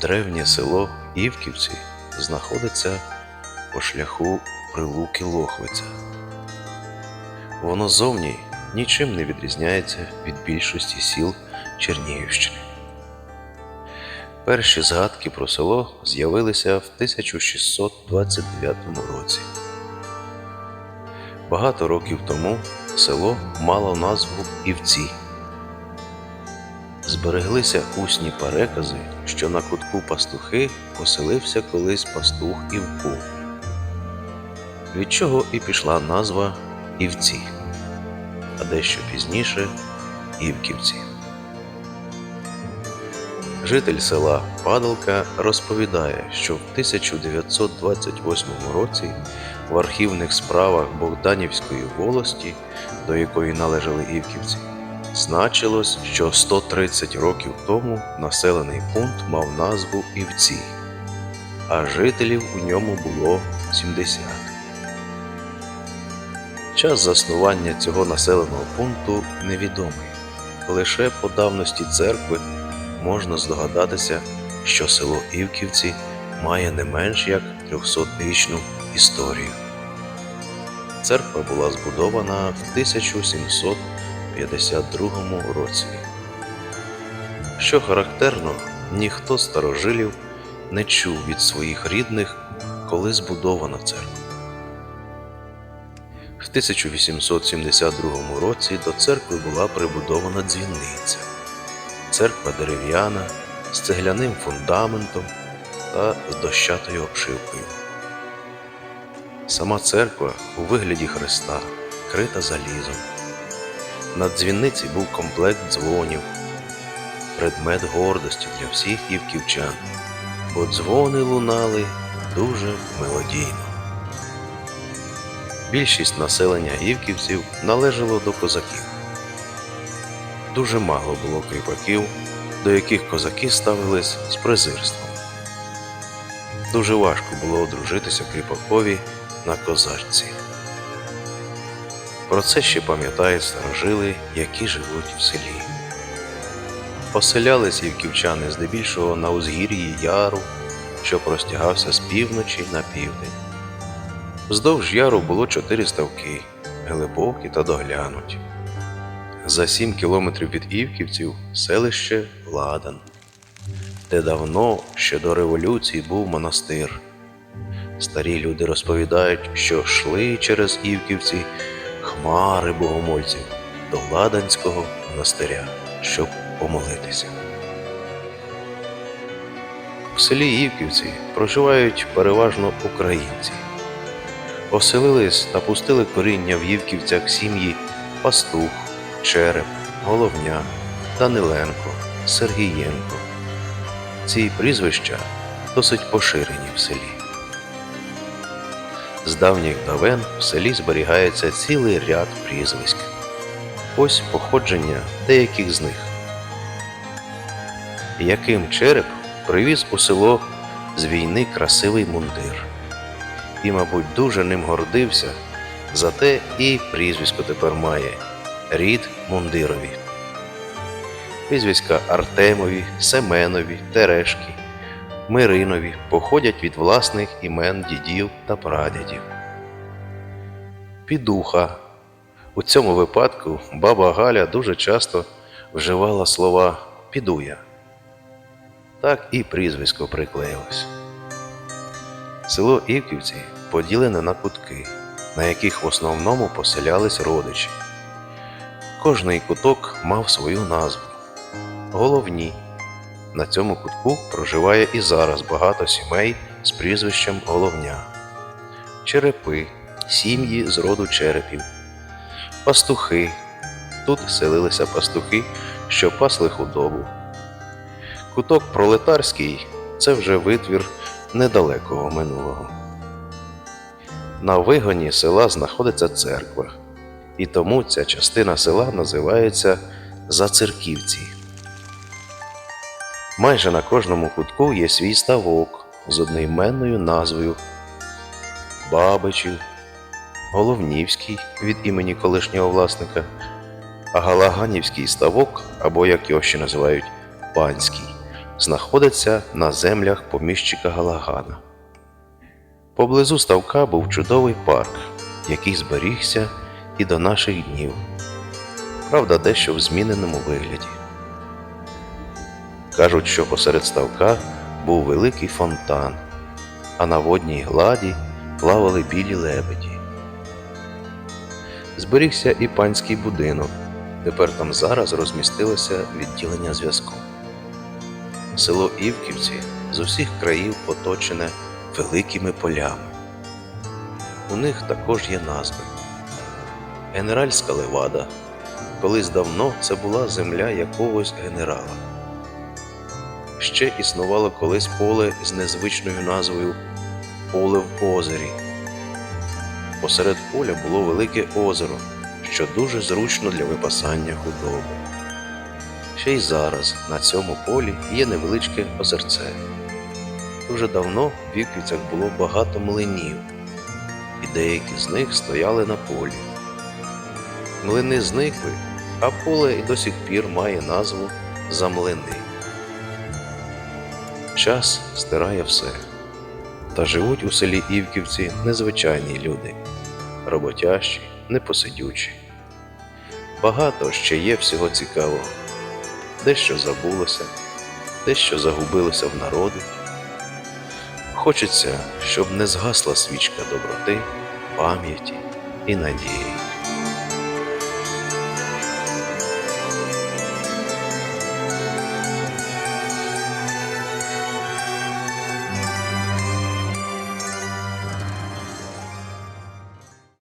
Древнє село Івківці знаходиться по шляху прилуки Лохвиця. Воно зовні нічим не відрізняється від більшості сіл Чернігівщини. Перші згадки про село з'явилися в 1629 році. Багато років тому село мало назву Івці. Збереглися усні перекази, що на кутку пастухи поселився колись пастух Івку, від чого і пішла назва Івці, а дещо пізніше Івківці. Житель села Падалка розповідає, що в 1928 році в архівних справах Богданівської волості, до якої належали Івківці, значилось, що 130 років тому населений пункт мав назву Івці, а жителів у ньому було 70. Час заснування цього населеного пункту невідомий. Лише по давності церкви можна здогадатися, що село Івківці має не менш як 300-річну історію. Церква була збудована в 1752 році. Що характерно, ніхто з старожилів не чув від своїх рідних, коли збудована церква. В 1872 році до церкви була прибудована дзвіниця. Церква дерев'яна з цегляним фундаментом та з дощатою обшивкою. Сама церква у вигляді Христа крита залізом. На дзвіниці був комплект дзвонів, предмет гордості для всіх івківчан, бо дзвони лунали дуже мелодійно. Більшість населення івківців належало до козаків. Дуже мало було кріпаків, до яких козаки ставились з презирством. Дуже важко було одружитися кріпакові на козачці. Про це ще пам'ятають старожили, які живуть в селі. Поселялись івківчани здебільшого на узгір'ї яру, що простягався з півночі на південь. Вздовж яру було чотири ставки, глибокі та доглянуті. За сім кілометрів від Івківців селище Ладан, де давно ще до революції був монастир. Старі люди розповідають, що йшли через Івківці хмари богомольців до Ладанського монастиря, щоб помолитися. В селі Івківці проживають переважно українці. Оселились та пустили коріння в Івківцях сім'ї Пастух, Череп, Головня, Даниленко, Сергієнко. Ці прізвища досить поширені в селі. З давніх давен в селі зберігається цілий ряд прізвиськ. Ось походження деяких з них. Яким череп привіз у село з війни красивий мундир. І, мабуть, дуже ним гордився, зате і прізвисько тепер має рід мундирові. Прізвиська Артемові, Семенові, Терешки, Миринові походять від власних імен дідів та прадідів. Підуха. У цьому випадку баба Галя дуже часто вживала слова підуя. Так і прізвисько приклеїлось. Село Івківці поділене на кутки, на яких в основному поселялись родичі. Кожний куток мав свою назву. Головні. На цьому кутку проживає і зараз багато сімей з прізвищем Головня, черепи, сім'ї з роду черепів, пастухи. Тут селилися пастухи, що пасли худобу. Куток пролетарський це вже витвір недалекого минулого. На вигоні села знаходиться церква, і тому ця частина села називається Зацерківці. Майже на кожному кутку є свій ставок з одноіменною назвою Бабичів, Головнівський від імені колишнього власника, а Галаганівський ставок, або як його ще називають Панський, знаходиться на землях поміщика Галагана. Поблизу ставка був чудовий парк, який зберігся і до наших днів. Правда, дещо в зміненому вигляді. Кажуть, що посеред ставка був великий фонтан, а на водній гладі плавали білі лебеді. Зберігся і панський будинок. Тепер там зараз розмістилося відділення зв'язку. Село Івківці з усіх країв оточене великими полями. У них також є назви. Генеральська левада. Колись давно це була земля якогось генерала. Ще існувало колись поле з незвичною назвою Поле в озері. Посеред поля було велике озеро, що дуже зручно для випасання худоби. Ще й зараз на цьому полі є невеличке озерце. Дуже давно в Віквіцях було багато млинів, і деякі з них стояли на полі. Млини зникли, а поле і до сих пір має назву Замлини. Час стирає все. Та живуть у селі Івківці незвичайні люди, роботящі, непосидючі. Багато ще є всього цікавого, дещо забулося, дещо загубилося в народі. Хочеться, щоб не згасла свічка доброти, пам'яті і надії.